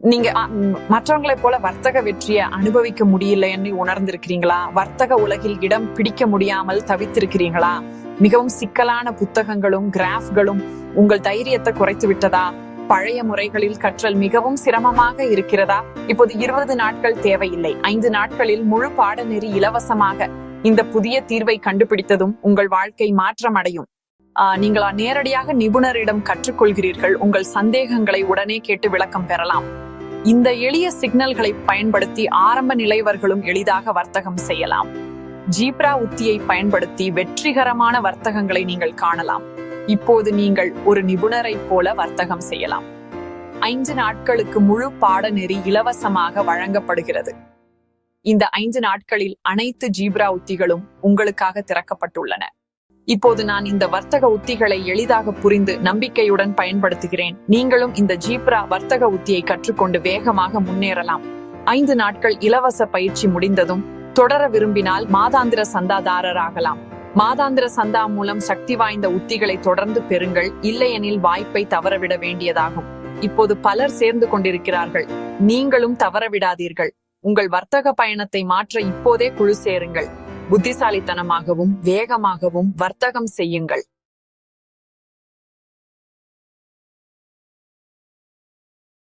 நீங்க மற்றவங்களை போல வர்த்தக வெற்றியை அனுபவிக்க முடியலன்னு உணர்ந்திருக்கிறீங்களா? வர்த்தக உலகில் இடம் பிடிக்க முடியாமல் தவித்திருக்கிறீங்களா? மிகவும் சிக்கலான புத்தகங்களும் கிராஃப்களும் உங்கள் தைரியத்தை குறைத்து விட்டதா? பழைய முறைகளில் கற்றல் மிகவும் சிரமமாக இருக்கிறதா? இப்போது இருபது நாட்கள் தேவையில்லை. ஐந்து நாட்களில் முழு பாடநெறி இலவசமாக இந்த புதிய தீர்வை கண்டுபிடித்ததும் உங்கள் வாழ்க்கை மாற்றமடையும். ஆஹ், நீங்கள் நேரடியாக நிபுணரிடம் கற்றுக்கொள்கிறீர்கள். உங்கள் சந்தேகங்களை உடனே கேட்டு விளக்கம் பெறலாம். இந்த எளிய சிக்னல்களை பயன்படுத்தி ஆரம்ப நிலைவர்களும் எளிதாக வர்த்தகம் செய்யலாம். ஜீப்ரா உத்தியை பயன்படுத்தி வெற்றிகரமான வர்த்தகங்களை நீங்கள் காணலாம். இப்போது நீங்கள் ஒரு நிபுணரைப் போல வர்த்தகம் செய்யலாம். ஐந்து நாட்களுக்கு முழு பாடநெறி இலவசமாக வழங்கப்படுகிறது. இந்த ஐந்து நாட்களில் அனைத்து ஜீப்ரா உத்திகளும் உங்களுக்காக திறக்கப்பட்டுள்ளன. இப்போது நான் இந்த வர்த்தக உத்திகளை எளிதாக புரிந்து நம்பிக்கையுடன் பயன்படுத்துகிறேன். நீங்களும் இந்த ஜீப்ரா வர்த்தக உத்தியை கற்றுக்கொண்டு வேகமாக முன்னேறலாம். ஐந்து நாட்கள் இலவச பயிற்சி முடிந்ததும் தொடர விரும்பினால் மாதாந்திர சந்தாதாரராகலாம். மாதாந்திர சந்தா மூலம் சக்தி வாய்ந்த உத்திகளை தொடர்ந்து பெறுங்கள். இல்லையெனில் வாய்ப்பை தவறவிட வேண்டியதாகும். இப்போது பலர் சேர்ந்து கொண்டிருக்கிறார்கள். நீங்களும் தவறவிடாதீர்கள். உங்கள் வர்த்தக பயணத்தை மாற்ற இப்போதே குழு சேருங்கள். புத்திசாலித்தனமாகவும் வேகமாகவும் வர்த்தகம் செய்யுங்கள்.